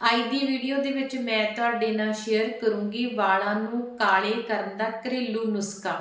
ਅੱਜ ਦੀ ਵੀਡੀਓ ਦੇ ਵਿੱਚ ਮੈਂ ਤੁਹਾਡੇ ਨਾਲ ਸ਼ੇਅਰ ਕਰੂੰਗੀ ਵਾਲਾਂ ਨੂੰ ਕਾਲੇ ਕਰਨ ਦਾ ਘਰੇਲੂ ਨੁਸਖਾ।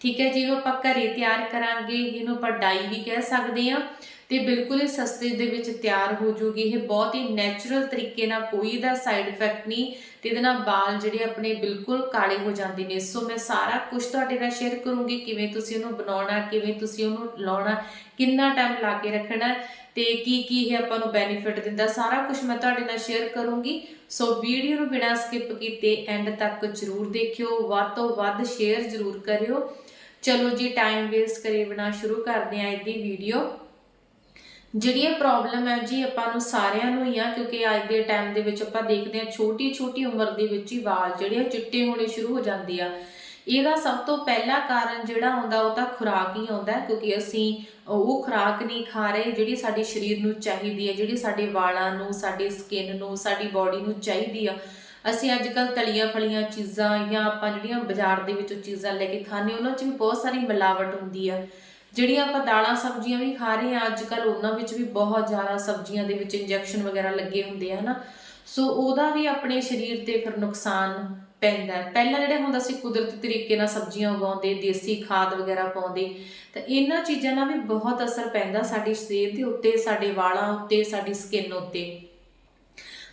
ਠੀਕ ਹੈ, ਜਿਹਨੂੰ ਆਪਾਂ ਘਰੇ ਤਿਆਰ ਕਰਾਂਗੇ ਇਹਨੂੰ ਆਪਾਂ ਡਾਈ ਵੀ ਕਹਿ ਸਕਦੇ ਆ ਤੇ ਬਿਲਕੁਲ ਹੀ ਸਸਤੇ ਦੇ ਵਿੱਚ ਤਿਆਰ ਹੋ ਜੂਗੀ। ਇਹ ਬਹੁਤ ਹੀ ਨੈਚੁਰਲ ਤਰੀਕੇ ਨਾਲ ਕੋਈ ਦਾ ਸਾਈਡ ਇਫੈਕਟ ਨਹੀਂ, ਤੇ ਇਹਦੇ ਨਾਲ ਵਾਲ ਜਿਹੜੇ ਆਪਣੇ ਬਿਲਕੁਲ ਕਾਲੇ ਹੋ ਜਾਂਦੇ ਨੇ। ਸੋ ਮੈਂ ਸਾਰਾ ਕੁਝ ਤੁਹਾਡੇ ਨਾਲ ਸ਼ੇਅਰ ਕਰੂੰਗੀ, ਕਿਵੇਂ ਤੁਸੀਂ ਉਹਨੂੰ ਬਣਾਉਣਾ, ਕਿਵੇਂ ਤੁਸੀਂ ਉਹਨੂੰ ਲਾਉਣਾ, ਕਿੰਨਾ ਟਾਈਮ ਲਾ ਕੇ ਰੱਖਣਾ ਤੇ ਕੀ ਕੀ ਇਹ ਆਪਾਂ ਨੂੰ ਬੈਨੀਫਿਟ ਦਿੰਦਾ, ਸਾਰਾ ਕੁਝ ਮੈਂ ਤੁਹਾਡੇ ਨਾਲ ਸ਼ੇਅਰ ਕਰੂੰਗੀ। ਸੋ ਵੀਡੀਓ ਨੂੰ ਬਿਨਾਂ ਸਕਿਪ ਕੀਤੇ ਐਂਡ ਤੱਕ ਜਰੂਰ ਦੇਖਿਓ, ਵੱਧ ਤੋਂ ਵੱਧ ਸ਼ੇਅਰ ਜਰੂਰ ਕਰਿਓ। ਚਲੋ ਜੀ ਟਾਈਮ ਵੇਸਟ ਕਰੇ ਬਿਨਾਂ ਸ਼ੁਰੂ ਕਰਦੇ ਹਾਂ ਇਹਦੀ ਵੀਡੀਓ ਜਿਹੜੀ ਇਹ ਪ੍ਰੋਬਲਮ ਹੈ ਜੀ, ਆਪਾਂ ਨੂੰ ਸਾਰਿਆਂ ਨੂੰ ਹੀ ਆ, ਕਿਉਂਕਿ ਅੱਜ ਦੇ ਟਾਈਮ ਦੇ ਵਿੱਚ ਆਪਾਂ ਦੇਖਦੇ ਹਾਂ ਛੋਟੀ ਛੋਟੀ ਉਮਰ ਦੇ ਵਿੱਚ ਹੀ ਵਾਲ ਜਿਹੜੇ ਆ ਚਿੱਟੇ ਹੋਣੇ ਸ਼ੁਰੂ ਹੋ ਜਾਂਦੇ ਆ। ਇਹਦਾ ਸਭ ਤੋਂ ਪਹਿਲਾ ਕਾਰਨ ਜਿਹੜਾ ਆਉਂਦਾ ਉਹ ਤਾਂ ਖੁਰਾਕ ਹੀ ਆਉਂਦਾ ਕਿਉਂਕਿ ਅਸੀਂ ਉਹ ਖੁਰਾਕ ਨਹੀਂ ਖਾ ਰਹੇ ਜਿਹੜੀ ਸਾਡੇ ਸਰੀਰ ਨੂੰ ਚਾਹੀਦੀ ਹੈ, ਜਿਹੜੀ ਸਾਡੇ ਵਾਲਾਂ ਨੂੰ, ਸਾਡੇ ਸਕਿਨ ਨੂੰ, ਸਾਡੀ ਬਾਡੀ ਨੂੰ ਚਾਹੀਦੀ ਆ। ਅਸੀਂ ਅੱਜ ਕੱਲ ਤਲੀਆਂ ਫਲੀਆਂ ਚੀਜ਼ਾਂ ਜਾਂ ਆਪਾਂ ਜਿਹੜੀਆਂ ਬਾਜ਼ਾਰ ਦੇ ਵਿੱਚੋਂ ਚੀਜ਼ਾਂ ਲੈ ਕੇ ਖਾਂਦੇ ਉਹਨਾਂ 'ਚ ਵੀ ਬਹੁਤ ਸਾਰੀ ਮਿਲਾਵਟ ਹੁੰਦੀ ਆ। ਜਿਹੜੀਆਂ ਆਪਾਂ ਦਾਲਾਂ ਸਬਜ਼ੀਆਂ ਵੀ ਖਾ ਰਹੇ ਆ ਅੱਜ ਕੱਲ ਉਹਨਾਂ ਵਿੱਚ ਵੀ ਬਹੁਤ ਜ਼ਿਆਦਾ ਸਬਜ਼ੀਆਂ ਦੇ ਵਿੱਚ ਇੰਜੈਕਸ਼ਨ ਵਗੈਰਾ ਲੱਗੇ ਹੁੰਦੇ ਆ, ਹਨਾ। ਸੋ ਉਹਦਾ ਵੀ ਆਪਣੇ ਸਰੀਰ ਤੇ ਫਿਰ ਨੁਕਸਾਨ ਪੈਂਦਾ ਪਹਿਲਾਂ ਜਿਹੜਾ ਹੁੰਦਾ ਸੀ ਕੁਦਰਤੀ ਤਰੀਕੇ ਨਾਲ ਸਬਜ਼ੀਆਂ ਉਗਾਉਂਦੇ, ਦੇਸੀ ਖਾਦ ਵਗੈਰਾ ਪਾਉਂਦੇ, ਤਾਂ ਇਹਨਾਂ ਚੀਜ਼ਾਂ ਨਾਲ ਵੀ ਬਹੁਤ ਅਸਰ ਪੈਂਦਾ ਸਾਡੀ ਸਿਹਤ ਦੇ ਉੱਤੇ, ਸਾਡੇ ਵਾਲਾਂ ਉੱਤੇ, ਸਾਡੀ ਸਕਿਨ ਉੱਤੇ।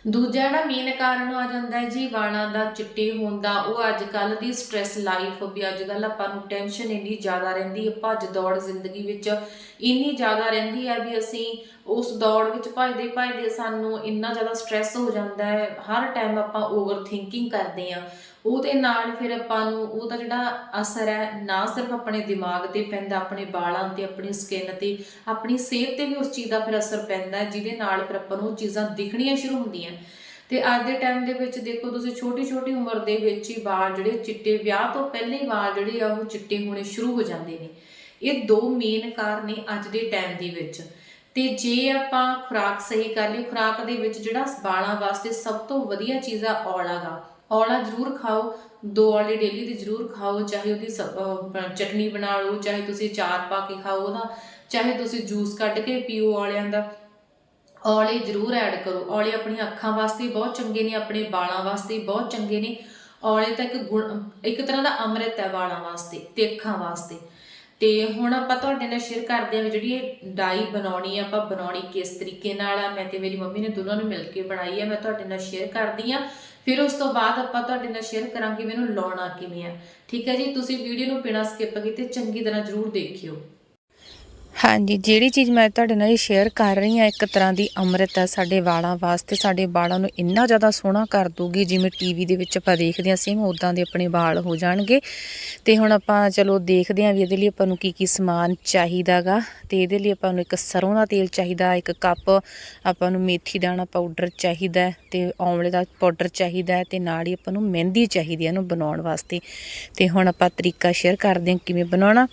ਦੂਜਾ ਜਿਹੜਾ ਮੇਨ ਕਾਰਨ ਆ ਜਾਂਦਾ ਹੈ ਜੀ, ਵਾਲਾਂ ਦਾ ਚਿੱਟੇ ਹੋਣ ਦਾ। ਉਹ ਅੱਜ ਕੱਲ ਦੀ ਸਟ੍ਰੈਸ ਲਾਈਫ ਵੀ ਅੱਜ ਕੱਲ ਆਪਾਂ ਨੂੰ ਟੈਨਸ਼ਨ ਇੰਨੀ ਜ਼ਿਆਦਾ ਰਹਿੰਦੀ ਹੈ, ਭੱਜ ਦੌੜ ਜ਼ਿੰਦਗੀ ਵਿੱਚ ਇੰਨੀ ਜ਼ਿਆਦਾ ਰਹਿੰਦੀ ਹੈ ਵੀ ਅਸੀਂ ਉਸ ਦੌੜ ਵਿੱਚ ਭੱਜਦੇ ਭੱਜਦੇ ਸਾਨੂੰ ਇੰਨਾ ਜ਼ਿਆਦਾ ਸਟ੍ਰੈਸ ਹੋ ਜਾਂਦਾ ਹੈ। ਹਰ ਟਾਈਮ ਆਪਾਂ ਓਵਰ ਥਿੰਕਿੰਗ ਕਰਦੇ ਆ ਉਹਦੇ ਨਾਲ ਫਿਰ ਆਪਾਂ ਨੂੰ ਉਹਦਾ ਜਿਹੜਾ ਅਸਰ ਹੈ, ਨਾ ਸਿਰਫ ਆਪਣੇ ਦਿਮਾਗ ਤੇ ਪੈਂਦਾ, ਆਪਣੇ ਵਾਲਾਂ ਤੇ, ਆਪਣੀ ਸਕਿਨ ਤੇ, ਆਪਣੀ ਸਿਹਤ ਤੇ ਵੀ ਉਸ ਚੀਜ਼ ਦਾ ਫਿਰ ਅਸਰ ਪੈਂਦਾ ਜਿਹਦੇ ਨਾਲ ਫਿਰ ਆਪਾਂ ਨੂੰ ਉਹ ਚੀਜ਼ਾਂ ਦਿਖਣੀਆਂ ਸ਼ੁਰੂ ਹੁੰਦੀਆਂ। ਤੇ ਅੱਜ ਦੇ ਟਾਈਮ ਦੇ ਵਿੱਚ ਦੇਖੋ ਤੁਸੀਂ ਛੋਟੀ ਛੋਟੀ ਉਮਰ ਦੇ ਵਿੱਚ ਹੀ ਵਾਲ ਜਿਹੜੇ ਚਿੱਟੇ, ਵਿਆਹ ਤੋਂ ਪਹਿਲੇ ਵਾਲ ਜਿਹੜੇ ਆ ਉਹ ਚਿੱਟੇ ਹੋਣੇ ਸ਼ੁਰੂ ਹੋ ਜਾਂਦੇ ਨੇ। ਇਹ ਦੋ ਮੇਨ ਕਾਰਨ ਨੇ ਅੱਜ ਦੇ ਟਾਈਮ ਦੇ ਵਿੱਚ। ਤੇ ਜੇ ਆਪਾਂ ਖੁਰਾਕ ਸਹੀ ਕਰ ਲਈ, ਖੁਰਾਕ ਦੇ ਵਿੱਚ ਜਿਹੜਾ ਵਾਲਾਂ ਵਾਸਤੇ ਸਭ ਤੋਂ ਵਧੀਆ ਚੀਜ਼ ਆ ਔਲਾ ਔਲਾ ਜ਼ਰੂਰ ਖਾਓ, ਦੋ ਔਲੇ ਡੇਲੀ ਦੀ ਜ਼ਰੂਰ ਖਾਓ, ਚਾਹੇ ਉਹਦੀ ਚਟਨੀ ਬਣਾ ਲਓ, ਚਾਹੇ ਤੁਸੀਂ ਚਾਰ ਪਾ ਕੇ ਖਾਓ ਉਹਦਾ, ਚਾਹੇ ਤੁਸੀਂ ਜੂਸ ਕੱਢ ਕੇ ਪੀਓ ਔਲਿਆਂ ਦਾ। ਔਲੇ ਜ਼ਰੂਰ ਐਡ ਕਰੋ। ਔਲੇ ਆਪਣੀਆਂ ਅੱਖਾਂ ਵਾਸਤੇ ਬਹੁਤ ਚੰਗੇ ਨੇ, ਆਪਣੇ ਵਾਲਾਂ ਵਾਸਤੇ ਬਹੁਤ ਚੰਗੇ ਨੇ। ਔਲੇ ਤਾਂ ਇੱਕ ਗੁਣ, ਇੱਕ ਤਰ੍ਹਾਂ ਦਾ ਅੰਮ੍ਰਿਤ ਹੈ ਵਾਲਾਂ ਵਾਸਤੇ ਤੇ ਅੱਖਾਂ ਵਾਸਤੇ। ਤੇ ਹੁਣ ਆਪਾਂ ਤੁਹਾਡੇ ਨਾਲ ਸ਼ੇਅਰ ਕਰਦੇ ਹਾਂ ਵੀ ਜਿਹੜੀ ਇਹ ਡਾਈ ਬਣਾਉਣੀ ਆ, ਆਪਾਂ ਬਣਾਉਣੀ ਕਿਸ ਤਰੀਕੇ ਨਾਲ ਆ। ਮੈਂ ਤੇ ਮੇਰੀ ਮੰਮੀ ਨੇ ਦੋਨਾਂ ਨੇ ਮਿਲ ਕੇ ਬਣਾਈ ਆ, ਮੈਂ ਤੁਹਾਡੇ ਨਾਲ ਸ਼ੇਅਰ ਕਰਦੀ ਆ ਫਿਰ ਉਸ ਤੋਂ ਬਾਅਦ ਆਪਾਂ ਤੁਹਾਡੇ ਨਾਲ ਸ਼ੇਅਰ ਕਰਾਂਗੇ ਮੈਨੂੰ ਲਾਉਣਾ ਕਿਵੇਂ ਆ। ਠੀਕ ਹੈ ਜੀ? ਤੁਸੀਂ ਵੀਡੀਓ ਨੂੰ ਬਿਨਾਂ ਸਕਿਪ ਕੀਤੇ ਚੰਗੀ ਤਰ੍ਹਾਂ ਜ਼ਰੂਰ ਦੇਖਿਓ। ਹਾਂਜੀ, ਜਿਹੜੀ ਚੀਜ਼ ਮੈਂ ਤੁਹਾਡੇ ਨਾਲ ਸ਼ੇਅਰ ਕਰ ਰਹੀ ਹਾਂ, ਇੱਕ ਤਰ੍ਹਾਂ ਦੀ ਅੰਮ੍ਰਿਤ ਹੈ ਸਾਡੇ ਵਾਲਾਂ ਵਾਸਤੇ, ਸਾਡੇ ਵਾਲਾਂ ਨੂੰ ਇੰਨਾ ਜ਼ਿਆਦਾ ਸੋਹਣਾ ਕਰ ਦੂਗੀ ਜਿਵੇਂ ਟੀਵੀ ਦੇ ਵਿੱਚ ਆਪਾਂ ਦੇਖਦੇ ਹਾਂ ਸੇਮ ਉਦਾਂ ਦੇ ਆਪਣੇ ਵਾਲ ਹੋ ਜਾਣਗੇ। ਤੇ ਹੁਣ ਆਪਾਂ ਚਲੋ ਦੇਖਦੇ ਹਾਂ ਵੀ ਇਹਦੇ ਲਈ ਆਪਾਂ ਨੂੰ ਕੀ ਕੀ ਸਮਾਨ ਚਾਹੀਦਾਗਾ। ਤੇ ਇਹਦੇ ਲਈ ਆਪਾਂ ਨੂੰ ਇੱਕ ਸਰੋਂ ਦਾ ਤੇਲ ਚਾਹੀਦਾ, ਇੱਕ ਕੱਪ ਆਪਾਂ ਨੂੰ ਮੇਥੀ ਦਾਣਾ ਪਾਊਡਰ ਚਾਹੀਦਾ ਤੇ ਔਂਵਲੇ ਦਾ ਪਾਊਡਰ ਚਾਹੀਦਾ ਤੇ ਨਾਲ ਹੀ ਆਪਾਂ ਨੂੰ ਮਹਿੰਦੀ ਚਾਹੀਦੀ ਹੈ ਇਹਨੂੰ ਬਣਾਉਣ ਵਾਸਤੇ। ਤੇ ਹੁਣ ਆਪਾਂ ਤਰੀਕਾ ਸ਼ੇਅਰ ਕਰਦੇ ਹਾਂ ਕਿਵੇਂ ਬਣਾਉਣਾ।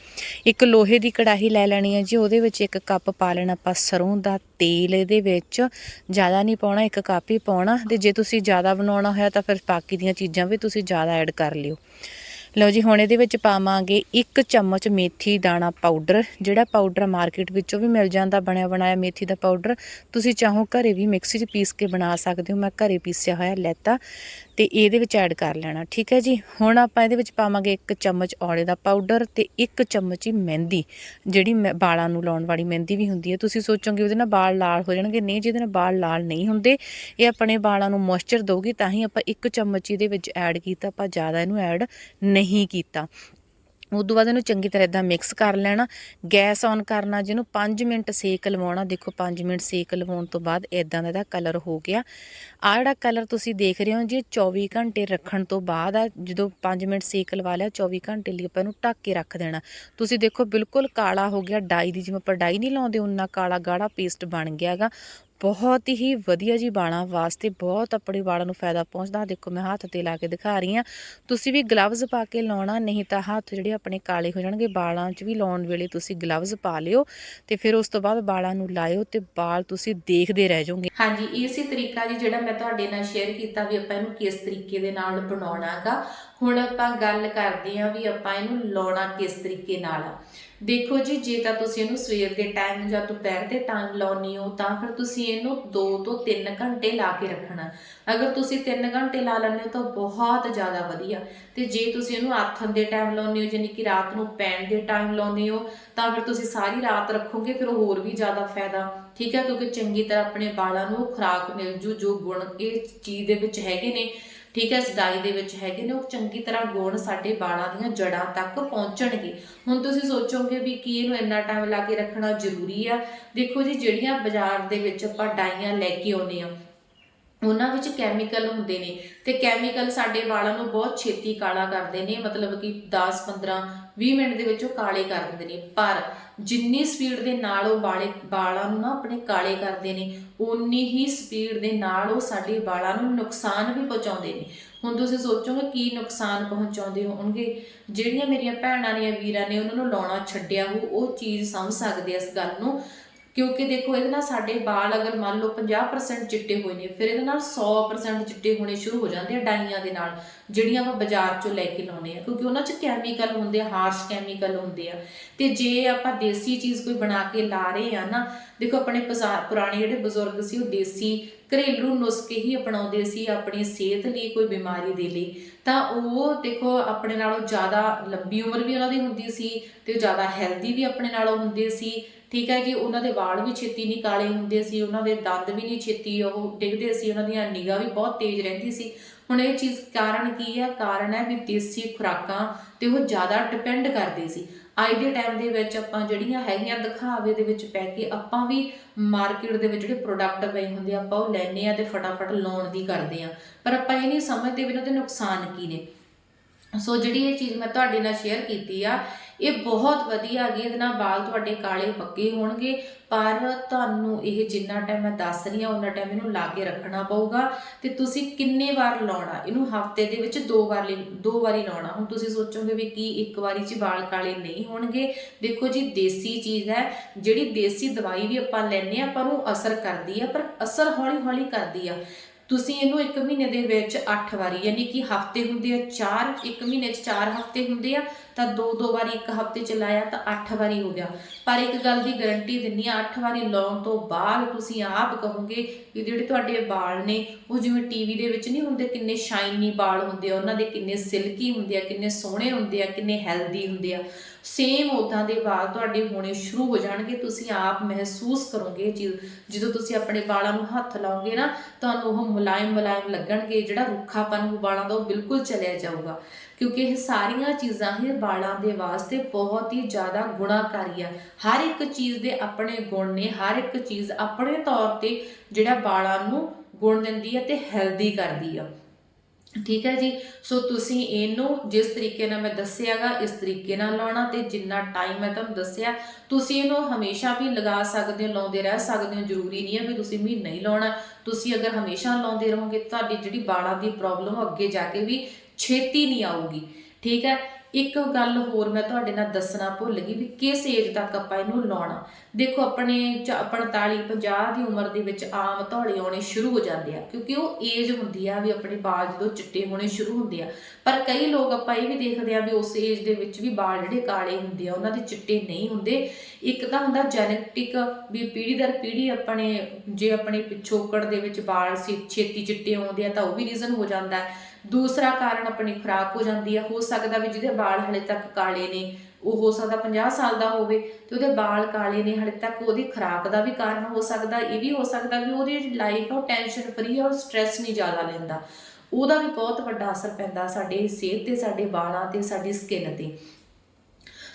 ਇੱਕ ਲੋਹੇ ਦੀ ਕੜਾਹੀ ਲੈ ਲੈਣੀ ਹੈ ਜੀ ਉਹਦੇ ਵਿੱਚ ਇੱਕ ਕੱਪ ਪਾ ਲੈਣਾ ਆਪਾਂ ਸਰੋਂ ਦਾ ਤੇਲ ਇਹਦੇ ਵਿੱਚ। ਜ਼ਿਆਦਾ ਨਹੀਂ ਪਾਉਣਾ, ਇੱਕ ਕੱਪ ਹੀ ਪਾਉਣਾ। ਤੇ ਜੇ ਤੁਸੀਂ ਜ਼ਿਆਦਾ ਬਣਾਉਣਾ ਹੋਇਆ ਤਾਂ ਫਿਰ ਬਾਕੀ ਦੀਆਂ ਚੀਜ਼ਾਂ ਵੀ ਤੁਸੀਂ ਜ਼ਿਆਦਾ ਐਡ ਕਰ ਲਿਓ। ਲਓ ਜੀ, ਹੁਣ ਇਹਦੇ ਵਿੱਚ ਪਾਵਾਂਗੇ 1 ਚਮਚ ਮੇਥੀ ਦਾਣਾ ਪਾਊਡਰ। ਜਿਹੜਾ ਪਾਊਡਰ ਮਾਰਕੀਟ ਵਿੱਚੋਂ ਵੀ ਮਿਲ ਜਾਂਦਾ, ਬਣਿਆ ਬਣਾਇਆ ਮੇਥੀ ਦਾ ਪਾਊਡਰ। ਤੁਸੀਂ ਚਾਹੋ ਘਰੇ ਵੀ ਮਿਕਸੀ 'ਚ ਪੀਸ ਕੇ ਬਣਾ ਸਕਦੇ ਹੋ। ਮੈਂ ਘਰੇ ਪੀਸਿਆ ਹੋਇਆ ਲੈਤਾ। ਤੇ ਇਹਦੇ ਵਿੱਚ ਐਡ ਕਰ ਲੈਣਾ, ਠੀਕ ਹੈ ਜੀ? ਹੁਣ ਆਪਾਂ ਇਹਦੇ ਵਿੱਚ ਪਾਵਾਂਗੇ ਇੱਕ ਚਮਚ ਔਲੇ ਦਾ ਪਾਊਡਰ ਤੇ ਇੱਕ ਚਮਚ ਹੀ ਮਹਿੰਦੀ, ਜਿਹੜੀ ਬਾਲਾਂ ਨੂੰ ਲਾਉਣ ਵਾਲੀ ਮਹਿੰਦੀ ਵੀ ਹੁੰਦੀ ਹੈ। ਤੁਸੀਂ ਸੋਚੋਗੇ ਉਹਦੇ ਨਾਲ ਵਾਲ ਲਾਲ ਹੋ ਜਾਣਗੇ। ਨਹੀਂ ਜਿਹਦੇ ਨਾਲ ਵਾਲ ਲਾਲ ਨਹੀਂ ਹੁੰਦੇ। ਇਹ ਆਪਣੇ ਵਾਲਾਂ ਨੂੰ ਮੋਇਸਚਰ ਦੋਗੀ ਤਾਂ ਹੀ ਆਪਾਂ ਇੱਕ ਚਮਚ ਇਹਦੇ ਵਿੱਚ ਐਡ ਕੀਤਾ, ਆਪਾਂ ਜ਼ਿਆਦਾ ਇਹਨੂੰ ਐਡ ਨਹੀਂ ਕੀਤਾ। ਉਦੋਂ ਬਾਅਦ ਇਹਨੂੰ ਚੰਗੀ ਤਰ੍ਹਾਂ ਇਦਾਂ ਮਿਕਸ ਕਰ ਲੈਣਾ, ਗੈਸ ਔਨ ਕਰਨਾ, ਜਿਹਨੂੰ 5 ਮਿੰਟ ਸੇਕ ਲਵਾਉਣਾ, ਦੇਖੋ 5 ਮਿੰਟ ਸੇਕ ਲਵਾਉਣ ਤੋਂ ਬਾਅਦ ਇਦਾਂ ਦਾ ਇਹਦਾ ਕਲਰ ਹੋ ਗਿਆ। ਆ ਜਿਹੜਾ ਕਲਰ ਤੁਸੀਂ ਦੇਖ ਰਹੇ ਹੋ ਜੀ 24 ਘੰਟੇ ਰੱਖਣ ਤੋਂ ਬਾਅਦ ਆ, ਜਦੋਂ 5 ਮਿੰਟ ਸੇਕ ਲਵਾ ਲਿਆ 24 ਘੰਟੇ ਲਈ ਆਪਾਂ ਇਹਨੂੰ ਢੱਕ ਕੇ ਰੱਖ ਦੇਣਾ। ਤੁਸੀਂ ਦੇਖੋ ਬਿਲਕੁਲ ਕਾਲਾ ਹੋ ਗਿਆ, ਡਾਈ ਦੀ ਜਿਵੇਂ ਆਪਾਂ ਡਾਈ ਨਹੀਂ ਲਾਉਂਦੇ ਉਹਨਾਂ ਕਾਲਾ ਗਾੜਾ ਪੇਸਟ ਬਣ ਗਿਆਗਾ ਬਹੁਤ ਹੀ ਵਧੀਆ ਜੀ ਵਾਲਾਂ ਵਾਸਤੇ, ਬਹੁਤ ਆਪਣੇ ਵਾਲਾਂ ਨੂੰ ਫਾਇਦਾ ਪਹੁੰਚਦਾ। ਦੇਖੋ, ਮੈਂ ਹੱਥ ਤੇ ਲਾ ਕੇ ਦਿਖਾ ਰਹੀ ਹਾਂ। ਤੁਸੀਂ ਵੀ ਗਲਵਜ਼ ਪਾ ਕੇ ਲਾਉਣਾ, ਨਹੀਂ ਤਾਂ ਹੱਥ ਜਿਹੜੇ ਆਪਣੇ ਕਾਲੇ ਹੋ ਜਾਣਗੇ। ਵਾਲਾਂ 'ਚ ਵੀ ਲਾਉਣ ਵੇਲੇ ਤੁਸੀਂ ਗਲਵਜ਼ ਪਾ ਲਿਓ ਤੇ ਫਿਰ ਉਸ ਤੋਂ ਬਾਅਦ ਬਾਲਾਂ ਨੂੰ ਲਾਇਓ ਤੇ ਬਾਲ ਤੁਸੀਂ ਦੇਖਦੇ ਰਹਿ ਜਾਓਗੇ। ਹਾਂਜੀ, ਇਸੇ ਤਰੀਕਾ ਜੀ ਜਿਹੜਾ ਮੈਂ ਤੁਹਾਡੇ ਨਾਲ ਸ਼ੇਅਰ ਕੀਤਾ ਵੀ ਆਪਾਂ ਇਹਨੂੰ ਕਿਸ ਤਰੀਕੇ ਦੇ ਨਾਲ ਬਣਾਉਣਾਗਾ। ਹੁਣ ਆਪਾਂ ਗੱਲ ਕਰਦੇ ਹਾਂ ਵੀ ਆਪਾਂ ਇਹਨੂੰ ਲਾਉਣਾ ਕਿਸ ਤਰੀਕੇ ਨਾਲ। ਦੇਖੋ ਜੀ, ਜੇ ਤਾਂ ਤੁਸੀਂ ਇਹਨੂੰ ਸਵੇਰ ਦੇ ਟਾਈਮ ਜਾਂ ਦੁਪਹਿਰ ਦੇ ਟਾਈਮ ਲਾਉਣੀ ਹੋ, ਤਾਂ ਫਿਰ ਤੁਸੀਂ ਇਹਨੂੰ 2 ਤੋਂ 3 ਘੰਟੇ ਲਾ ਕੇ ਰੱਖਣਾ। ਅਗਰ ਤੁਸੀਂ 3 ਘੰਟੇ ਲਾ ਲੈਂਦੇ ਹੋ ਤਾਂ ਬਹੁਤ ਜ਼ਿਆਦਾ ਵਧੀਆ। ਤੇ ਜੇ ਤੁਸੀਂ ਇਹਨੂੰ ਆਥਣ ਦੇ ਟਾਈਮ ਲਾਉਂਦੇ ਹੋ ਯਾਨੀ ਕਿ ਰਾਤ ਨੂੰ ਪੈਣ ਦੇ ਟਾਈਮ ਲਾਉਂਦੇ ਹੋ, ਤਾਂ ਫਿਰ ਤੁਸੀਂ ਸਾਰੀ ਰਾਤ ਰੱਖੋਗੇ, ਫਿਰ ਹੋਰ ਵੀ ਜ਼ਿਆਦਾ ਫਾਇਦਾ। ਠੀਕ ਹੈ, ਕਿਉਂਕਿ ਚੰਗੀ ਤਰ੍ਹਾਂ ਆਪਣੇ ਵਾਲਾਂ ਨੂੰ ਖੁਰਾਕ ਮਿਲ ਜੂ, ਜੋ ਗੁਣ ਇਹ ਚੀਜ਼ ਦੇ ਵਿੱਚ ਹੈਗੇ ਨੇ। ਠੀਕ ਹੈ, ਸਦਾਈ ਦੇ ਵਿੱਚ ਹੈਗੇ ਨੇ, ਉਹ ਚੰਗੀ ਤਰ੍ਹਾਂ ਗੁਣ ਸਾਡੇ ਵਾਲਾਂ ਦੀਆਂ ਜੜਾਂ ਤੱਕ ਪਹੁੰਚਣਗੇ। ਹੁਣ ਤੁਸੀਂ ਸੋਚੋਗੇ ਵੀ ਕੀ ਇਹਨੂੰ ਇੰਨਾ ਟਾਈਮ ਲਾ ਕੇ ਰੱਖਣਾ ਜ਼ਰੂਰੀ ਆ? ਦੇਖੋ ਜੀ, ਜਿਹੜੀਆਂ ਬਾਜ਼ਾਰ ਦੇ ਵਿੱਚ ਆਪਾਂ ਡਾਈਆਂ ਲੈ ਕੇ ਆਉਂਦੇ ਆ ਉਹਨਾਂ ਵਿੱਚ ਕੈਮੀਕਲ ਹੁੰਦੇ ਨੇ ਤੇ ਕੈਮੀਕਲ ਸਾਡੇ ਵਾਲਾਂ ਨੂੰ ਬਹੁਤ ਛੇਤੀ ਕਾਲਾ ਕਰਦੇ ਨੇ, ਮਤਲਬ ਕਿ 10 15 20 ਮਿੰਟ ਦੇ ਵਿੱਚ ਉਹ ਕਾਲੇ ਕਰ ਦਿੰਦੇ ਨੇ। ਪਰ ਜਿੰਨੀ ਸਪੀਡ ਦੇ ਨਾਲ ਉਹ ਵਾਲੇ ਵਾਲਾਂ ਨੂੰ ਨਾ ਆਪਣੇ ਕਾਲੇ ਕਰਦੇ ਨੇ ਉਨੀ ਹੀ ਸਪੀਡ ਦੇ ਨਾਲ ਉਹ ਸਾਡੇ ਵਾਲਾਂ ਨੂੰ ਨੁਕਸਾਨ ਵੀ ਪਹੁੰਚਾਉਂਦੇ ਨੇ। ਹੁਣ ਤੁਸੀਂ ਸੋਚੋਗੇ ਕੀ ਨੁਕਸਾਨ ਪਹੁੰਚਾਉਂਦੇ ਹੋਣਗੇ? ਜਿਹੜੀਆਂ ਮੇਰੀਆਂ ਭੈਣਾਂ ਨੇ ਵੀਰਾਂ ਨੇ ਉਹਨਾਂ ਨੂੰ ਲਾਉਣਾ ਛੱਡਿਆ ਹੋ ਉਹ ਚੀਜ਼ ਸਮਝ ਸਕਦੇ ਇਸ ਗੱਲ ਨੂੰ। ਕਿਉਂਕਿ ਦੇਖੋ ਇਹਦੇ ਨਾਲ ਸਾਡੇ ਵਾਲ ਅਗਰ ਮੰਨ ਲਓ 50% ਚਿੱਟੇ ਹੋਏ ਨੇ, ਫਿਰ ਇਹਦੇ ਨਾਲ 100% ਚਿੱਟੇ ਹੋਣੇ ਸ਼ੁਰੂ ਹੋ ਜਾਂਦੇ ਆ ਡਾਈਆਂ ਦੇ ਨਾਲ, ਜਿਹੜੀਆਂ ਆਪਾਂ ਬਾਜ਼ਾਰ ਚੋਂ ਲੈ ਕੇ ਲਾਉਨੇ ਆ, ਕਿਉਂਕਿ ਉਹਨਾਂ 'ਚ ਕੈਮੀਕਲ ਹੁੰਦੇ ਆ ਹਾਰਸ਼ ਕੈਮੀਕਲ ਹੁੰਦੇ ਆ। ਤੇ ਜੇ ਆਪਾਂ ਦੇਸੀ ਚੀਜ਼ ਕੋਈ ਬਣਾ ਕੇ ਲਾ ਰਹੇ ਆ ਨਾ, ਦੇਖੋ ਆਪਣੇ ਪਜ਼ਾ- ਪੁਰਾਣੇ ਜਿਹੜੇ ਬਜ਼ੁਰਗ ਸੀ ਉਹ ਦੇਸੀ ਘਰੇਲੂ ਨੁਸਖੇ ਹੀ ਅਪਣਾਉਂਦੇ ਸੀ ਆਪਣੀ ਸਿਹਤ ਲਈ ਕੋਈ ਬਿਮਾਰੀ ਦੇ ਲਈ। ਤਾਂ ਉਹ ਦੇਖੋ ਆਪਣੇ ਨਾਲੋਂ ਜ਼ਿਆਦਾ ਲੰਬੀ ਉਮਰ ਵੀ ਉਹਨਾਂ ਦੀ ਹੁੰਦੀ ਸੀ ਤੇ ਜ਼ਿਆਦਾ ਹੈਲਦੀ ਵੀ ਆਪਣੇ ਨਾਲੋਂ ਹੁੰਦੇ ਸੀ। ਠੀਕ ਹੈ ਜੀ ਉਹਨਾਂ ਦੇ ਵਾਲ ਵੀ ਛੇਤੀ ਨਹੀਂ ਕਾਲੇ ਹੁੰਦੇ ਸੀ, ਉਹਨਾਂ ਦੇ ਦੰਦ ਵੀ ਨਹੀਂ ਛੇਤੀ ਉਹ ਡਿੱਗਦੇ ਸੀ, ਉਹਨਾਂ ਦੀਆਂ ਨਿਗਾਹ ਵੀ ਬਹੁਤ ਤੇਜ਼ ਰਹਿੰਦੀ ਸੀ। ਹੁਣ ਇਹ ਚੀਜ਼ ਕਾਰਨ ਕੀ ਹੈ? ਕਾਰਨ ਹੈ ਵੀ ਦੇਸੀ ਖੁਰਾਕਾਂ ਤੇ ਉਹ ਜ਼ਿਆਦਾ ਡਿਪੈਂਡ ਕਰਦੇ ਸੀ। ਅੱਜ ਦੇ ਟਾਈਮ ਦੇ ਵਿੱਚ ਆਪਾਂ ਜਿਹੜੀਆਂ ਹੈਗੀਆਂ ਦਿਖਾਵੇ ਦੇ ਵਿੱਚ ਪੈ ਕੇ ਆਪਾਂ ਵੀ ਮਾਰਕੀਟ ਦੇ ਵਿੱਚ ਜਿਹੜੇ ਪ੍ਰੋਡਕਟ ਪਏ ਹੁੰਦੇ ਆ, ਆਪਾਂ ਉਹ ਲੈਨੇ ਆ ਤੇ ਫਟਾਫਟ ਲਾਉਣ ਦੀ ਕਰਦੇ ਆ। ਪਰ ਆਪਾਂ ਇਹ ਨਹੀਂ ਸਮਝਦੇ ਵੀ ਉਹਨਾਂ ਦੇ ਨੁਕਸਾਨ ਕੀ ਨੇ। ਸੋ ਜਿਹੜੀ ਇਹ ਚੀਜ਼ ਮੈਂ ਤੁਹਾਡੇ ਨਾਲ ਸ਼ੇਅਰ ਕੀਤੀ ਆ ਇਹ ਬਹੁਤ ਵਧੀਆ ਹੈਗੀ, ਇਹਦੇ ਨਾਲ ਵਾਲ ਤੁਹਾਡੇ ਕਾਲੇ ਪੱਕੇ ਹੋਣਗੇ। ਪਰ ਤੁਹਾਨੂੰ ਇਹ ਜਿੰਨਾ ਟਾਈਮ ਮੈਂ ਦੱਸ ਰਹੀ ਹਾਂ ਉਹਨਾਂ ਟਾਈਮ ਇਹਨੂੰ ਲਾ ਕੇ ਰੱਖਣਾ ਪਊਗਾ। ਤੇ ਤੁਸੀਂ ਕਿੰਨੇ ਵਾਰ ਲਾਉਣਾ? ਇਹਨੂੰ ਹਫ਼ਤੇ ਦੇ ਵਿੱਚ ਦੋ ਵਾਰ ਲਈ- ਦੋ ਵਾਰੀ ਲਾਉਣਾ। ਹੁਣ ਤੁਸੀਂ ਸੋਚੋਗੇ ਵੀ ਕੀ ਇੱਕ ਵਾਰੀ 'ਚ ਵਾਲ ਕਾਲੇ ਨਹੀਂ ਹੋਣਗੇ। ਦੇਖੋ ਜੀ, ਦੇਸੀ ਚੀਜ਼ ਹੈ। ਜਿਹੜੀ ਦੇਸੀ ਦਵਾਈ ਵੀ ਆਪਾਂ ਲੈਨੇ ਆ ਆਪਾਂ ਨੂੰ ਅਸਰ ਕਰਦੀ ਆ ਪਰ ਅਸਰ ਹੌਲੀ ਹੌਲੀ ਕਰਦੀ ਆ। ਤੁਸੀਂ ਇਹਨੂੰ ਇੱਕ ਮਹੀਨੇ ਦੇ ਵਿੱਚ 8 ਵਾਰੀ, ਯਾਨੀ ਕਿ ਹਫ਼ਤੇ ਹੁੰਦੇ ਆ 4 ਇੱਕ ਮਹੀਨੇ 'ਚ 4 ਹਫ਼ਤੇ ਹੁੰਦੇ ਆ, ਤਾਂ ਦੋ ਦੋ ਵਾਰੀ ਇੱਕ ਹਫ਼ਤੇ ਚ ਲਾਇਆ ਤਾਂ 8 ਵਾਰੀ ਹੋ ਗਿਆ। ਪਰ ਇੱਕ ਗੱਲ ਦੀ ਗਾਰੰਟੀ ਦਿੰਨੀ ਆ 8 ਵਾਰੀ ਲਾਉਣ ਤੋਂ ਬਾਅਦ ਤੁਸੀਂ ਆਪ ਕਹੋਗੇ ਕਿ ਜਿਹੜੇ ਤੁਹਾਡੇ ਵਾਲ ਨੇ, ਉਹ ਜਿਵੇਂ ਟੀਵੀ ਦੇ ਵਿੱਚ ਨਹੀਂ ਹੁੰਦੇ, ਕਿੰਨੇ ਸ਼ਾਈਨੀ ਵਾਲ ਹੁੰਦੇ ਆ, ਉਹਨਾਂ ਦੇ ਕਿੰਨੇ ਸਿਲਕੀ ਹੁੰਦੇ ਆ, ਕਿੰਨੇ ਸੋਹਣੇ ਹੁੰਦੇ ਆ, ਕਿੰਨੇ ਹੈਲਦੀ ਹੁੰਦੇ ਆ। ਸੇਮ ਉਦਾਂ ਦੇ ਵਾਲ ਤੁਹਾਡੇ ਹੋਣੇ ਸ਼ੁਰੂ ਹੋ ਜਾਣਗੇ, ਤੁਸੀਂ ਆਪ ਮਹਿਸੂਸ ਕਰੋਗੇ ਇਹ ਚੀਜ਼। ਜਦੋਂ ਤੁਸੀਂ ਆਪਣੇ ਵਾਲਾਂ ਨੂੰ ਹੱਥ ਲਾਓਗੇ ਨਾ, ਤੁਹਾਨੂੰ ਉਹ ਮੁਲਾਇਮ ਮੁਲਾਇਮ ਲੱਗਣਗੇ, ਜਿਹੜਾ ਰੁੱਖਾਪਨ ਵਾਲਾਂ ਦਾ ਉਹ ਬਿਲਕੁਲ ਚਲਿਆ ਜਾਊਗਾ। ਕਿਉਂਕਿ ਇਹ ਸਾਰੀਆਂ ਚੀਜ਼ਾਂ ਹੀ ਵਾਲਾਂ ਦੇ ਵਾਸਤੇ ਬਹੁਤ ਹੀ ਜ਼ਿਆਦਾ ਗੁਣਾਕਾਰੀ ਆ। ਹਰ ਇੱਕ ਚੀਜ਼ ਦੇ ਆਪਣੇ ਗੁਣ ਨੇ, ਹਰ ਇੱਕ ਚੀਜ਼ ਆਪਣੇ ਤੌਰ ਤੇ ਜਿਹੜਾ ਵਾਲਾਂ ਨੂੰ ਗੁਣ ਦਿੰਦੀ ਹੈ ਤੇ ਹੈਲਦੀ ਕਰਦੀ ਆ। ਠੀਕ ਹੈ ਜੀ? ਸੋ ਤੁਸੀਂ ਇਹਨੂੰ ਜਿਸ ਤਰੀਕੇ ਨਾਲ ਮੈਂ ਦੱਸਿਆਗਾ, ਇਸ ਤਰੀਕੇ ਨਾਲ ਲਾਉਣਾ ਤੇ ਜਿੰਨਾ ਟਾਈਮ ਮੈਂ ਤੁਹਾਨੂੰ ਦੱਸਿਆ, ਤੁਸੀਂ ਇਹਨੂੰ ਹਮੇਸ਼ਾ ਵੀ ਲਗਾ ਸਕਦੇ ਹੋ, ਲਾਉਂਦੇ ਰਹਿ ਸਕਦੇ ਹੋ, ਜ਼ਰੂਰੀ ਨਹੀਂ ਹੈ ਵੀ ਤੁਸੀਂ ਮਹੀਨਾ ਹੀ ਲਾਉਣਾ। ਤੁਸੀਂ ਅਗਰ ਹਮੇਸ਼ਾ ਲਾਉਂਦੇ ਰਹੋਗੇ, ਤੁਹਾਡੀ ਜਿਹੜੀ ਬਾਲਾਂ ਦੀ ਪ੍ਰੋਬਲਮ ਅੱਗੇ ਜਾ ਕੇ ਵੀ ਛੇਤੀ ਨਹੀਂ ਆਊਗੀ। ਠੀਕ ਹੈ? ਇੱਕ ਗੱਲ ਹੋਰ ਮੈਂ ਤੁਹਾਡੇ ਨਾਲ ਦੱਸਣਾ ਭੁੱਲ ਗਈ ਵੀ ਕਿਸ ਏਜ ਤੱਕ ਆਪਾਂ ਇਹਨੂੰ ਲਾਉਣਾ। ਦੇਖੋ, ਆਪਣੇ 45 50 ਦੀ ਉਮਰ ਦੇ ਵਿੱਚ ਆਮ ਧੌਲੇ ਆਉਣੇ ਸ਼ੁਰੂ ਹੋ ਜਾਂਦੇ ਆ, ਕਿਉਂਕਿ ਉਹ ਏਜ ਹੁੰਦੀ ਆ ਵੀ ਆਪਣੇ ਵਾਲ ਜਦੋਂ ਚਿੱਟੇ ਹੋਣੇ ਸ਼ੁਰੂ ਹੁੰਦੇ ਆ। ਪਰ ਕਈ ਲੋਕ ਆਪਾਂ ਇਹ ਵੀ ਦੇਖਦੇ ਆ ਵੀ ਉਸ ਏਜ ਦੇ ਵਿੱਚ ਵੀ ਵਾਲ ਜਿਹੜੇ ਕਾਲੇ ਹੁੰਦੇ ਆ, ਉਹਨਾਂ ਦੇ ਚਿੱਟੇ ਨਹੀਂ ਹੁੰਦੇ। ਇੱਕ ਤਾਂ ਹੁੰਦਾ ਜੈਨੇਟਿਕ ਵੀ ਪੀੜ੍ਹੀ ਦਰ ਪੀੜ੍ਹੀ ਆਪਣੇ, ਜੇ ਆਪਣੇ ਪਿਛੋਕੜ ਦੇ ਵਿੱਚ ਵਾਲ ਸੀ, ਛੇਤੀ ਚਿੱਟੇ ਆਉਂਦੇ ਆ ਤਾਂ ਉਹ ਵੀ ਰੀਜ਼ਨ ਹੋ ਜਾਂਦਾ। ਦੂਸਰਾ ਕਾਰਨ ਆਪਣੀ ਖੁਰਾਕ ਹੋ ਜਾਂਦੀ ਆ, ਹੋ ਸਕਦਾ ਵੀ ਜਿਹਦੇ ਵਾਲ ਹਲੇ ਤੱਕ ਕਾਲੇ ਨੇ, ਉਹ ਹੋ ਸਕਦਾ 50 ਸਾਲ ਦਾ ਹੋਵੇ ਤੇ ਉਹਦੇ ਵਾਲ ਕਾਲੇ ਨੇ, ਹਲੇ ਤੱਕ ਉਹਦੀ ਖੁਰਾਕ ਦਾ ਵੀ ਕਾਰਨ ਹੋ ਸਕਦਾ, ਇਹ ਵੀ ਹੋ ਸਕਦਾ ਵੀ ਉਹਦੀ ਲਾਈਫ ਉਹ ਟੈਨਸ਼ਨ ਫਰੀ ਔਰ ਸਟ੍ਰੈਸ ਨਹੀਂ ਜ਼ਿਆਦਾ ਲੈਂਦਾ। ਉਹਦਾ ਵੀ ਬਹੁਤ ਵੱਡਾ ਅਸਰ ਪੈਂਦਾ ਸਾਡੇ ਸਿਹਤ ਤੇ, ਸਾਡੇ ਵਾਲਾਂ ਤੇ, ਸਾਡੀ ਸਕਿਨ ਤੇ।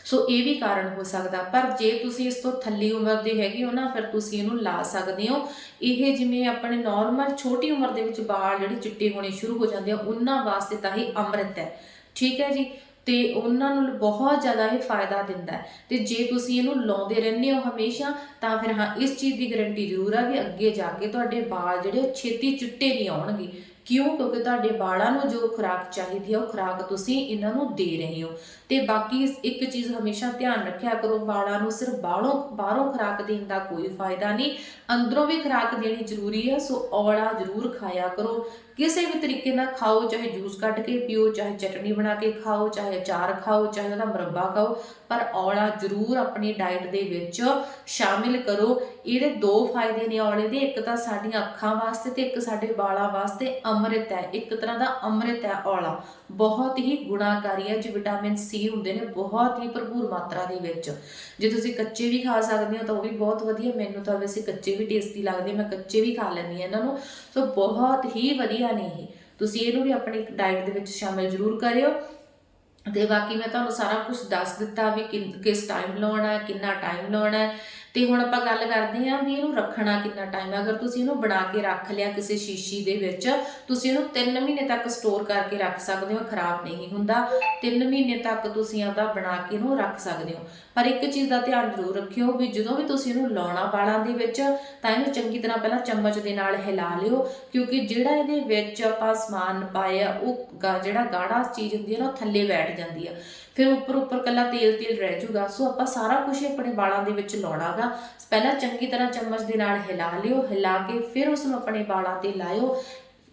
ਸੋ ਇਹ ਵੀ ਕਾਰਨ ਹੋ ਸਕਦਾ, ਪਰ ਜੇ ਤੁਸੀਂ ਇਸ ਤੋਂ ਥੱਲੀ ਉਮਰ ਦੇ ਹੈਗੇ ਹੋ ਨਾ, ਫਿਰ ਤੁਸੀਂ ਇਹਨੂੰ ਲਾ ਸਕਦੇ ਹੋ। ਇਹ ਜਿਵੇਂ ਆਪਣੇ ਨਾਰਮਲ ਛੋਟੀ ਉਮਰ ਦੇ ਵਿੱਚ ਵਾਲ ਜਿਹੜੇ ਚਿੱਟੇ ਹੋਣੇ ਸ਼ੁਰੂ ਹੋ ਜਾਂਦੇ ਆ, ਉਹਨਾਂ ਵਾਸਤੇ ਤਾਂ ਇਹ ਅੰਮ੍ਰਿਤ ਹੈ। ਠੀਕ ਹੈ ਜੀ? ਤੇ ਉਹਨਾਂ ਨੂੰ ਬਹੁਤ ਜ਼ਿਆਦਾ ਇਹ ਫਾਇਦਾ ਦਿੰਦਾ ਹੈ। ਤੇ ਜੇ ਤੁਸੀਂ ਇਹਨੂੰ ਲਾਉਂਦੇ ਰਹਿੰਦੇ ਹੋ ਹਮੇਸ਼ਾ, ਤਾਂ ਫਿਰ ਹਾਂ, ਇਸ ਚੀਜ਼ ਦੀ ਗਾਰੰਟੀ ਜ਼ਰੂਰ ਆ ਵੀ ਅੱਗੇ ਜਾ ਕੇ ਤੁਹਾਡੇ ਵਾਲ ਜਿਹੜੇ ਉਹ ਛੇਤੀ ਚਿੱਟੇ ਨਹੀਂ ਆਉਣਗੇ। ਕਿਉਂ? ਕਿਉਂਕਿ ਤੁਹਾਡੇ ਵਾਲਾਂ ਨੂੰ ਜੋ ਖੁਰਾਕ ਚਾਹੀਦੀ ਹੈ ਉਹ ਖੁਰਾਕ ਤੁਸੀਂ ਇਹਨਾਂ ਨੂੰ ਦੇ ਰਹੇ ਹੋ। ਤੇ ਬਾਕੀ ਇੱਕ ਚੀਜ਼ ਹਮੇਸ਼ਾ ਧਿਆਨ ਰੱਖਿਆ ਕਰੋ, ਵਾਲਾਂ ਨੂੰ ਸਿਰਫ ਬਾਹਰੋਂ ਬਾਹਰੋਂ ਖੁਰਾਕ ਦੇਣ ਦਾ ਕੋਈ ਫਾਇਦਾ ਨਹੀਂ। ਅੰਦਰੋਂ ਵੀ ਖੁਰਾਕ ਦੇਣੀ ਜ਼ਰੂਰੀ ਹੈ ਸੋ ਔਲਾ ਜ਼ਰੂਰ ਖਾਇਆ ਕਰੋ। ਕਿਸੇ ਵੀ ਤਰੀਕੇ ਨਾਲ ਖਾਓ, ਚਾਹੇ ਜੂਸ ਕੱਢ ਕੇ ਪੀਓ, ਚਾਹੇ ਚਟਨੀ ਬਣਾ ਕੇ ਖਾਓ, ਚਾਹੇ ਅਚਾਰ ਖਾਓ, ਚਾਹੇ ਉਹਦਾ ਮੁਰੱਬਾ ਖਾਓ, ਪਰ ਔਲਾ ਜ਼ਰੂਰ ਆਪਣੀ ਡਾਈਟ ਦੇ ਵਿੱਚ ਸ਼ਾਮਿਲ ਕਰੋ। ਇਹਦੇ ਦੋ ਫਾਇਦੇ ਨੇ ਔਲੇ ਦੇ, ਇੱਕ ਤਾਂ ਸਾਡੀਆਂ ਅੱਖਾਂ ਵਾਸਤੇ ਤੇ ਇੱਕ ਸਾਡੇ ਵਾਲਾਂ ਵਾਸਤੇ ਅੰਮ੍ਰਿਤ ਹੈ। ਇੱਕ ਤਰ੍ਹਾਂ ਦਾ ਅੰਮ੍ਰਿਤ ਹੈ ਔਲਾ। ਬਹੁਤ ਹੀ ਗੁਣਾਕਾਰੀ ਹੈ ਜੀ ਵਿਟਾਮਿਨ ਸੀ ਹੁੰਦੇ ਨੇ, ਬਹੁਤ ਹੀ ਭਰਪੂਰ ਮਾਤਰਾ ਦੇ ਵਿੱਚ। ਜੇ ਤੁਸੀਂ ਕੱਚੇ ਵੀ ਖਾ ਸਕਦੇ ਹੋ ਤਾਂ ਉਹ ਵੀ ਬਹੁਤ ਵਧੀਆ। ਮੈਨੂੰ ਤਾਂ ਵੈਸੇ ਕੱਚੇ ਵੀ ਟੇਸਟੀ ਲੱਗਦੇ, ਮੈਂ ਕੱਚੇ ਵੀ ਖਾ ਲੈਂਦੀ ਹਾਂ ਇਹਨਾਂ ਨੂੰ। ਸੋ ਬਹੁਤ ਹੀ ਵਧੀਆ ਨੇ ਇਹ ਤੁਸੀਂ ਇਹਨੂੰ ਵੀ ਆਪਣੀ ਡਾਈਟ ਦੇ ਵਿੱਚ ਸ਼ਾਮਿਲ ਜ਼ਰੂਰ ਕਰਿਓ। ਤੇ ਬਾਕੀ ਮੈਂ ਤੁਹਾਨੂੰ ਸਾਰਾ ਕੁਝ ਦੱਸ ਦਿੱਤਾ ਵੀ ਕਿੰਨ- ਕਿਸ ਟਾਈਮ ਲਾਉਣਾ ਹੈ, ਕਿੰਨਾ ਟਾਈਮ ਲਾਉਣਾ ਹੈ। ਤੇ ਹੁਣ ਆਪਾਂ ਗੱਲ ਕਰਦੇ ਹਾਂ ਵੀ ਇਹਨੂੰ ਰੱਖਣਾ ਕਿੰਨਾ ਟਾਈਮ ਅਗਰ ਤੁਸੀਂ ਇਹਨੂੰ ਬਣਾ ਕੇ ਰੱਖ ਲਿਆ ਕਿਸੇ ਸ਼ੀਸ਼ੀ ਦੇ ਵਿੱਚ, ਤੁਸੀਂ ਇਹਨੂੰ 3 ਮਹੀਨੇ ਤੱਕ ਸਟੋਰ ਕਰਕੇ ਰੱਖ ਸਕਦੇ ਹੋ ਖਰਾਬ ਨਹੀਂ ਹੁੰਦਾ। 3 ਮਹੀਨੇ ਤੱਕ ਤੁਸੀਂ ਆਪਦਾ ਬਣਾ ਕੇ ਇਹਨੂੰ ਰੱਖ ਸਕਦੇ ਹੋ। ਪਰ ਇੱਕ ਚੀਜ਼ ਦਾ ਧਿਆਨ ਜ਼ਰੂਰ ਰੱਖਿਓ ਵੀ ਜਦੋਂ ਵੀ ਤੁਸੀਂ ਇਹਨੂੰ ਲਾਉਣਾ ਵਾਲਾਂ ਦੇ ਵਿੱਚ, ਤਾਂ ਇਹਨੂੰ ਚੰਗੀ ਤਰ੍ਹਾਂ ਪਹਿਲਾਂ ਚਮਚ ਦੇ ਨਾਲ ਹਿਲਾ ਲਿਓ, ਕਿਉਂਕਿ ਜਿਹੜਾ ਇਹਦੇ ਵਿੱਚ ਆਪਾਂ ਸਮਾਨ ਪਾਇਆ, ਉਹ ਗਾ- ਜਿਹੜਾ ਗਾੜਾ ਚੀਜ਼ ਹੁੰਦੀ ਹੈ ਨਾ, ਉਹ ਥੱਲੇ ਬੈਠ ਜਾਂਦੀ ਆ। ਫਿਰ ਉੱਪਰ ਉੱਪਰ ਕੱਲਾ ਤੇਲ ਤੇਲ ਰਹਿ ਜੂਗਾ। ਸੋ ਆਪਾਂ ਸਾਰਾ ਕੁਝ ਆਪਣੇ ਵਾਲਾਂ ਦੇ ਵਿੱਚ ਲਾਉਣਾਗਾ। ਪਹਿਲਾਂ ਚੰਗੀ ਤਰ੍ਹਾਂ ਚਮਚ ਦੇ ਨਾਲ ਹਿਲਾ ਲਿਓ, ਹਿਲਾ ਕੇ ਫਿਰ ਉਸ ਨੂੰ ਆਪਣੇ ਵਾਲਾਂ ਤੇ ਲਾਇਓ।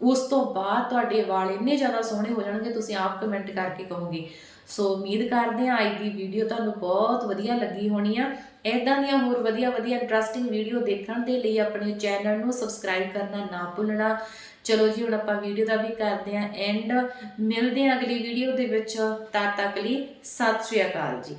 ਉਸ ਤੋਂ ਬਾਅਦ ਤੁਹਾਡੇ ਵਾਲ ਇੰਨੇ ਜ਼ਿਆਦਾ ਸੋਹਣੇ ਹੋ ਜਾਣਗੇ, ਤੁਸੀਂ ਆਪ ਕਮੈਂਟ ਕਰਕੇ ਕਹੋਗੇ। ਸੋ ਉਮੀਦ ਕਰਦੇ ਹਾਂ, ਅੱਜ ਦੀ ਵੀਡੀਓ ਤੁਹਾਨੂੰ ਬਹੁਤ ਵਧੀਆ ਲੱਗੀ ਹੋਣੀ ਆ। ਇਦਾਂ ਦੀਆਂ ਹੋਰ ਵਧੀਆ ਵਧੀਆ ਇੰਟਰਸਟਿੰਗ ਵੀਡੀਓ ਦੇਖਣ ਦੇ ਲਈ ਆਪਣੇ ਚੈਨਲ ਨੂੰ ਸਬਸਕ੍ਰਾਈਬ ਕਰਨਾ ਨਾ ਭੁੱਲਣਾ। ਚਲੋ ਜੀ, ਹੁਣ ਆਪਾਂ ਵੀਡੀਓ ਦਾ ਵੀ ਕਰਦੇ ਹਾਂ ਐਂਡ ਮਿਲਦੇ ਹਾਂ ਅਗਲੀ ਵੀਡੀਓ ਦੇ ਵਿੱਚ। ਤਦ ਤੱਕ ਲਈ ਸਤਿ ਸ਼੍ਰੀ ਅਕਾਲ ਜੀ।